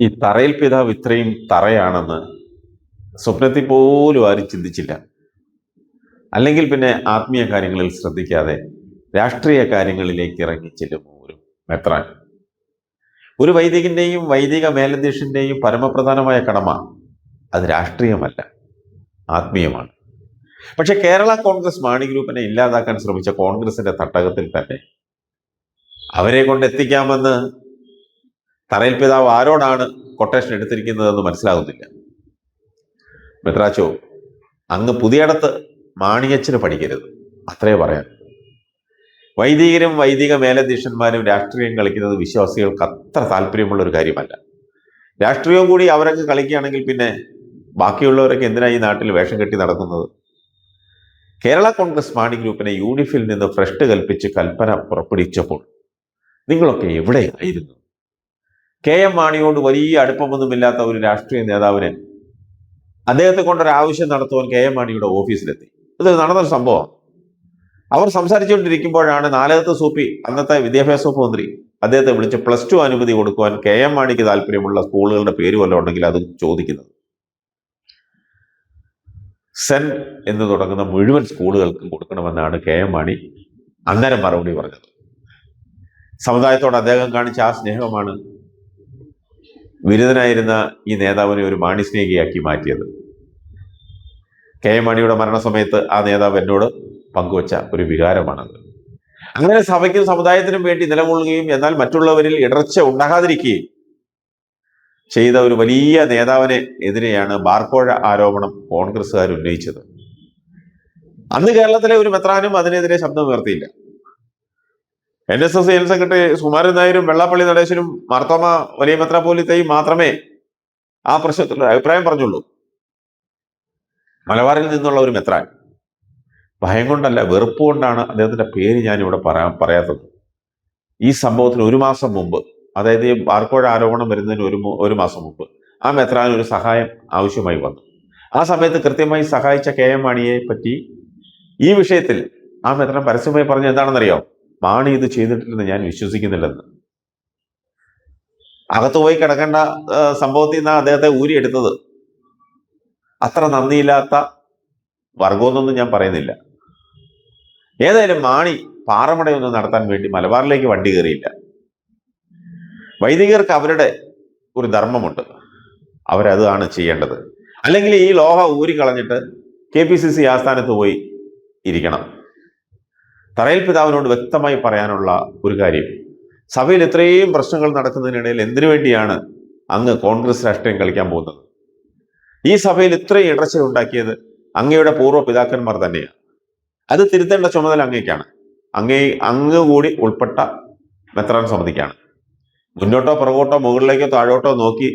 ഈ തറയിൽ പിതാവ് ഇത്രയും തറയാണെന്ന് സ്വപ്നത്തിൽ പോലും ആരും ചിന്തിച്ചില്ല. അല്ലെങ്കിൽ പിന്നെ ആത്മീയ കാര്യങ്ങളിൽ ശ്രദ്ധിക്കാതെ രാഷ്ട്രീയ കാര്യങ്ങളിലേക്ക് ഇറങ്ങി ചെല്ലുമോ ഒരു മെത്രാൻ? ഒരു വൈദികന്റെയും വൈദിക മേലധ്യക്ഷന്റെയും പരമപ്രധാനമായ കടമ അത് രാഷ്ട്രീയമല്ല ആത്മീയമാണ്. പക്ഷെ കേരള കോൺഗ്രസ് മാണി ഗ്രൂപ്പിനെ ഇല്ലാതാക്കാൻ ശ്രമിച്ച കോൺഗ്രസിന്റെ തട്ടകത്തിൽ തന്നെ അവരെ കൊണ്ട് എത്തിക്കാമെന്ന് തറയിൽ പിതാവ് ആരോടാണ് കൊട്ടേഷൻ എടുത്തിരിക്കുന്നതെന്ന് മനസ്സിലാകുന്നില്ല. മെത്രാച്ചോ അങ്ങ് പുതിയടത്ത് മാണിയച്ചന് പഠിക്കരുത്. അത്രേ പറയാൻ. വൈദികരും വൈദിക മേലധ്യക്ഷന്മാരും രാഷ്ട്രീയം കളിക്കുന്നത് വിശ്വാസികൾക്ക് അത്ര താല്പര്യമുള്ള ഒരു കാര്യമല്ല. രാഷ്ട്രീയവും കൂടി അവരൊക്കെ കളിക്കുകയാണെങ്കിൽ പിന്നെ ബാക്കിയുള്ളവരൊക്കെ എന്തിനാ ഈ നാട്ടിൽ വേഷം കെട്ടി നടക്കുന്നത്? കേരള കോൺഗ്രസ് മാണി ഗ്രൂപ്പിനെ യൂണിഫിൽ നിന്ന് ഫ്രഷ്ട് കൽപ്പിച്ച് കൽപ്പന പുറപ്പെടുവിച്ചപ്പോൾ നിങ്ങളൊക്കെ എവിടെയായിരുന്നു? കെ എം മാണിയോട് വലിയ അടുപ്പമൊന്നുമില്ലാത്ത ഒരു രാഷ്ട്രീയ നേതാവിന് അദ്ദേഹത്തെ കൊണ്ടൊരു ആവശ്യം നടത്തുവാൻ കെ എം മാണിയുടെ ഓഫീസിലെത്തി. ഇത് നടന്നൊരു സംഭവം അവർ സംസാരിച്ചുകൊണ്ടിരിക്കുമ്പോഴാണ് നാലകത്ത് സൂപ്പി അന്നത്തെ വിദ്യാഭ്യാസ വകുപ്പ് മന്ത്രി അദ്ദേഹത്തെ വിളിച്ച് പ്ലസ് ടു അനുമതി കൊടുക്കുവാൻ കെ എം മാണിക്ക് താല്പര്യമുള്ള സ്കൂളുകളുടെ പേര് വല്ലതും ഉണ്ടെങ്കിൽ അത് ചോദിക്കുന്നത്. സെൻ എന്ന് തുടങ്ങുന്ന മുഴുവൻ സ്കൂളുകൾക്കും കൊടുക്കണമെന്നാണ് കെ എം മാണി അന്നേരം മറുപടി പറഞ്ഞത്. സമുദായത്തോട് അദ്ദേഹം കാണിച്ച ആ സ്നേഹമാണ് ബിരുദനായിരുന്ന ഈ നേതാവിനെ ഒരു മാണി സ്നേഹിയാക്കി മാറ്റിയത്. കെ എം മാണിയുടെ മരണസമയത്ത് ആ നേതാവ് എന്നോട് പങ്കുവച്ച ഒരു വികാരമാണത്. അങ്ങനെ സഭയ്ക്കും സമുദായത്തിനും വേണ്ടി നിലകൊള്ളുകയും എന്നാൽ മറ്റുള്ളവരിൽ ഇടർച്ച ഉണ്ടാകാതിരിക്കുകയും ചെയ്ത ഒരു വലിയ നേതാവിനെ എതിരെയാണ് ബാർക്കോഴ ആരോപണം കോൺഗ്രസ്സുകാർ ഉന്നയിച്ചത്. അന്ന് കേരളത്തിലെ ഒരു മെത്രാനും അതിനെതിരെ ശബ്ദം ഉയർത്തിയില്ല N S S general secretary Sukumaran നായരും വെള്ളാപ്പള്ളി നടേശനും മാർത്തോമ വലിയ മെത്രാപോലിത്തയും മാത്രമേ ആ പ്രശ്നത്തിൽ അഭിപ്രായം പറഞ്ഞുള്ളൂ. മലബാറിൽ നിന്നുള്ള ഒരു മെത്രാൻ. ഭയം കൊണ്ടല്ല വെറുപ്പ് കൊണ്ടാണ് അദ്ദേഹത്തിന്റെ പേര് ഞാൻ ഇവിടെ പറയാ പറയാത്തത്. ഈ സംഭവത്തിന് ഒരു മാസം മുമ്പ് അതായത് ഈ ബാർക്കോഴ ആരോപണം വരുന്നതിന് ഒരു ഒരു മാസം മുമ്പ് ആ മെത്രാൻ ഒരു സഹായം ആവശ്യമായി വന്നു. ആ സമയത്ത് കൃത്യമായി സഹായിച്ച കെ എം മാണിയെ പറ്റി ഈ വിഷയത്തിൽ ആ മെത്രാൻ പരസ്യമായി പറഞ്ഞ എന്താണെന്നറിയോ? മാണി ഇത് ചെയ്തിട്ടില്ലെന്ന് ഞാൻ വിശ്വസിക്കുന്നില്ലെന്ന്. അകത്ത് പോയി കിടക്കേണ്ട സംഭവത്തിൽ നിന്നാണ് അദ്ദേഹത്തെ ഊരിയെടുത്തത്. അത്ര നന്ദിയില്ലാത്ത വർഗമെന്നൊന്നും ഞാൻ പറയുന്നില്ല. ഏതായാലും മാണി പാറമടയൊന്നും നടത്താൻ വേണ്ടി മലബാറിലേക്ക് വണ്ടി കയറിയില്ല. വൈദികർക്ക് അവരുടെ ഒരു ധർമ്മമുണ്ട്. അവരതാണ് ചെയ്യേണ്ടത്. അല്ലെങ്കിൽ ഈ ലോഹ ഊരിക്കളഞ്ഞിട്ട് കെ പി സി സി ആസ്ഥാനത്ത് പോയി ഇരിക്കണം. തറയിൽ പിതാവിനോട് വ്യക്തമായി പറയാനുള്ള ഒരു കാര്യം. സഭയിൽ ഇത്രയും പ്രശ്നങ്ങൾ നടക്കുന്നതിനിടയിൽ എന്തിനു വേണ്ടിയാണ് അങ്ങ് കോൺഗ്രസ് രാഷ്ട്രീയം കളിക്കാൻ പോകുന്നത്? ഈ സഭയിൽ ഇത്രയും ഇടർച്ച ഉണ്ടാക്കിയത് അങ്ങയുടെ പൂർവ പിതാക്കന്മാർ തന്നെയാണ് അത് തിരുത്തേണ്ട ചുമതല അങ്ങേക്കാണ്. അങ്ങേ അങ്ങ് കൂടി ഉൾപ്പെട്ട മെത്രാൻ സമിതിക്കാണ്. മുന്നോട്ടോ പുറകോട്ടോ മുകളിലേക്കോ താഴോട്ടോ നോക്കി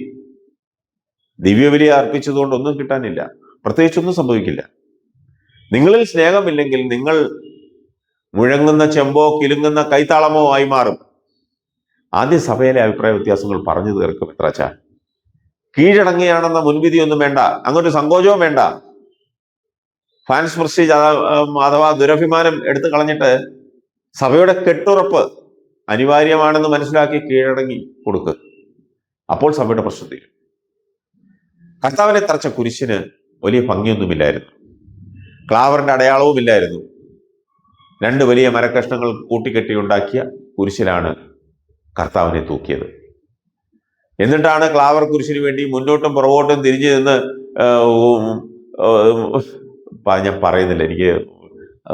ദിവ്യബലി അർപ്പിച്ചതുകൊണ്ട് ഒന്നും കിട്ടാനില്ല. പ്രത്യേകിച്ചൊന്നും സംഭവിക്കില്ല. നിങ്ങളിൽ സ്നേഹമില്ലെങ്കിൽ നിങ്ങൾ മുഴങ്ങുന്ന ചെമ്പോ കിലുങ്ങുന്ന കൈത്താളമോ ആയി മാറും. ആദ്യ സഭയിലെ അഭിപ്രായ വ്യത്യാസങ്ങൾ പറഞ്ഞു തീർക്കും എത്രച്ച. കീഴടങ്ങിയാണെന്ന മുൻവിധിയൊന്നും വേണ്ട. അങ്ങോട്ട് സങ്കോചവും വേണ്ട. ഫാൻസ് പ്രസ്റ്റീജ് അഥവാ ദുരഭിമാനം എടുത്തു കളഞ്ഞിട്ട് സഭയുടെ കെട്ടുറപ്പ് അനിവാര്യമാണെന്ന് മനസ്സിലാക്കി കീഴടങ്ങി കൊടുക്കുക അപ്പോൾ സഭയുടെ പ്രശ്നം തീരും. കർത്താവിനെ തറച്ച കുരിശിന് വലിയ ഭംഗിയൊന്നുമില്ലായിരുന്നു. ക്ലാവറിന്റെ അടയാളവും ഇല്ലായിരുന്നു രണ്ട് വലിയ മരക്കഷ്ണങ്ങൾ കൂട്ടിക്കെട്ടി ഉണ്ടാക്കിയ കുരിശിലാണ് കർത്താവിനെ തൂക്കിയത്. എന്നിട്ടാണ് ക്ലാവർ കുരിശിന് വേണ്ടി മുന്നോട്ടും പുറകോട്ടും തിരിഞ്ഞു നിന്ന് ഞാൻ പറയുന്നില്ല. എനിക്ക്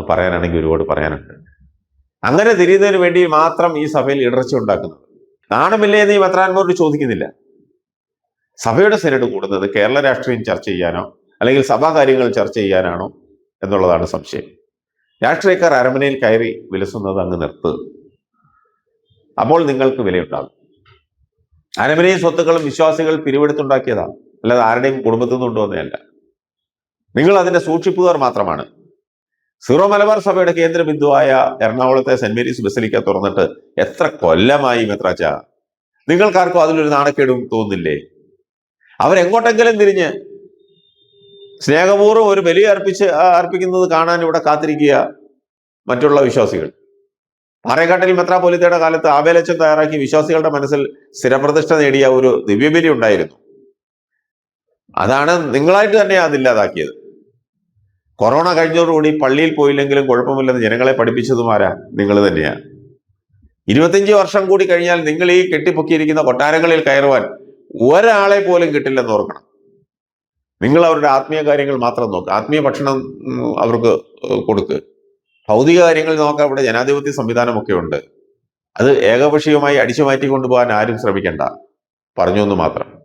പറയാനാണെങ്കിൽ ഒരുപാട് പറയാനുണ്ട്. അങ്ങനെ തിരിയുന്നതിന് വേണ്ടി മാത്രം ഈ സഭയിൽ ഇടർച്ച ഉണ്ടാക്കുന്നത്. നാണമില്ലേ എന്ന് ഈ പത്രാൻമാരോട് ചോദിക്കുന്നില്ല. സഭയുടെ സെനറ്റ് കൂടുന്നത് കേരള രാഷ്ട്രീയം ചർച്ച ചെയ്യാനോ അല്ലെങ്കിൽ സഭാകാര്യങ്ങൾ ചർച്ച ചെയ്യാനാണോ എന്നുള്ളതാണ് സംശയം. രാഷ്ട്രീയക്കാർ അരമനയിൽ കയറി വിലസുന്നത് അങ്ങ് നിർത്തുക അപ്പോൾ നിങ്ങൾക്ക് വിലയുണ്ടാകും. അരമനയും സ്വത്തുക്കളും വിശ്വാസികൾ പിരിവെടുത്തുണ്ടാക്കിയതാണ്. അല്ലാതെ ആരുടെയും കുടുംബത്തിൽ നിന്ന് നിങ്ങൾ അതിന്റെ സൂക്ഷിപ്പുകാർ മാത്രമാണ്. സീറോ മലബാർ സഭയുടെ കേന്ദ്ര ബിന്ദുവായ എറണാകുളത്തെ സെന്റ് മേരീസ് ബസലിക്ക തുറന്നിട്ട് എത്ര കൊല്ലമായി മെത്രാച്ച? നിങ്ങൾക്കാർക്കും അതിലൊരു നാണക്കേടും തോന്നുന്നില്ലേ അവരെങ്ങോട്ടെങ്കിലും തിരിഞ്ഞ് സ്നേഹപൂർവം ഒരു ബലി അർപ്പിച്ച് അർപ്പിക്കുന്നത് കാണാൻ ഇവിടെ കാത്തിരിക്കുക മറ്റുള്ള വിശ്വാസികൾ. പാറേക്കാട്ടിൽ മെത്രാപോലിത്തയുടെ കാലത്ത് ആവേലച്ചൻ തയ്യാറാക്കി വിശ്വാസികളുടെ മനസ്സിൽ സ്ഥിരപ്രതിഷ്ഠ നേടിയ ഒരു ദിവ്യബലി ഉണ്ടായിരുന്നു. അതാണ് നിങ്ങളായിട്ട് തന്നെ അതില്ലാതാക്കിയത് കൊറോണ കഴിഞ്ഞതോടുകൂടി പള്ളിയിൽ പോയില്ലെങ്കിലും കുഴപ്പമില്ലെന്ന് ജനങ്ങളെ പഠിപ്പിച്ചതുമാരാ നിങ്ങൾ തന്നെയാണ്. ഇരുപത്തിയഞ്ച് വർഷം കൂടി കഴിഞ്ഞാൽ നിങ്ങൾ ഈ കെട്ടിപ്പൊക്കിയിരിക്കുന്ന കൊട്ടാരങ്ങളിൽ കയറുവാൻ ഒരാളെ പോലും കിട്ടില്ലെന്ന് ഓർക്കണം. നിങ്ങൾ അവരുടെ ആത്മീയ കാര്യങ്ങൾ മാത്രം നോക്കുക ആത്മീയ ഭക്ഷണം അവർക്ക് കൊടുക്കുക ഭൗതിക കാര്യങ്ങൾ നോക്കുക അവിടെ ജനാധിപത്യ സംവിധാനമൊക്കെ ഉണ്ട്. അത് ഏകപക്ഷീയമായി അടിച്ചു മാറ്റി കൊണ്ടുപോകാൻ ആരും ശ്രമിക്കണ്ട. പറഞ്ഞു എന്ന് മാത്രം.